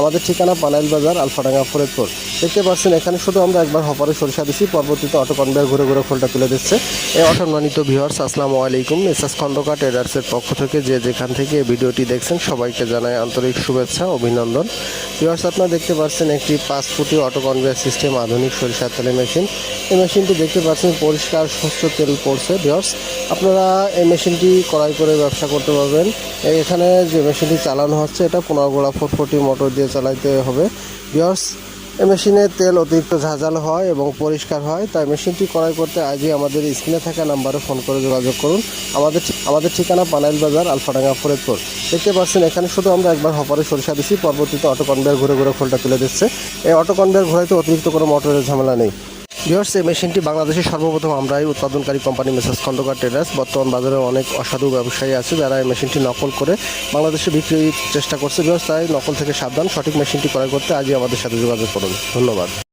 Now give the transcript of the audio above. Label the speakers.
Speaker 1: আমাদের ঠিকানা পানাইল বাজার আলফাডাঙ্গা ফরিদপুর। দেখতে পাচ্ছেন, এখানে শুধু আমরা একবার হপারে সরিষা দিছি, পরবর্তীতে অটো কনভেয়ার ঘুরে ঘুরে খোলটা তুলে দিচ্ছে। এই অটোমানিত ভিউয়ার্স আসসালামু আলাইকুম। মেসাজ খন্দকার ট্রেডার্সের পক্ষ থেকে যে যেখান থেকে ভিডিওটি দেখছেন, সবাইকে জানাই আন্তরিক শুভেচ্ছা, অভিনন্দন। ভিউয়ার্স আপনারা দেখতে পাচ্ছেন একটি পাঁচ ফুটি অটো কনভেয়ার সিস্টেম আধুনিক সরিষা তেলের মেশিন এই মেশিনটি দেখতে পাচ্ছেন, পরিষ্কার, স্বচ্ছ তেল পড়ছে ভিউয়ার্স আপনারা এই মেশিনটি ক্রয় করে ব্যবসা করতে পারবেন। এখানে যে মেশিনটি চালানো হচ্ছে, এটা পনেরো গোড়া ফোর মোটর দিয়ে চালাইতে হবে। ভিউয়ার্স মেশিনে তেল অতিরিক্ত ঝাঁঝাল হয় এবং পরিষ্কার হয়, তাই মেশিনটি ক্রয় করতে আজই আমাদের স্ক্রিনে থাকা নাম্বারে ফোন করে যোগাযোগ করুন। আমাদের আমাদের ঠিকানা পানাইল বাজার, আলফাডাঙ্গা, ফরিদপুর। দেখতে পাচ্ছেন, এখানে শুধু আমরা একবার হপারে সরিষা দিচ্ছি পরবর্তীতে অটো কনভেয়ার ঘুরে ঘুরে খোলটা তুলে দিচ্ছে। এই অটো কনভেয়ার ঘোরাইতে অতিরিক্ত কোনো মোটরের ঝামেলা নেই। ভিওর্স এই মেশিনটি বাংলাদেশের সর্বপ্রথম আমরাই উৎপাদনকারী কোম্পানি মেসাজ খন্দকার ট্রেডার্স বর্তমান বাজারে অনেক অসাধু ব্যবসায়ী আছে যারা এই মেশিনটি নকল করে বাংলাদেশে বিক্রির চেষ্টা করছে। ভিওর্স তাই নকল থেকে সাবধান। সঠিক মেশিনটি ক্রয় করতে আজই আমাদের সাথে যোগাযোগ করুন। ধন্যবাদ।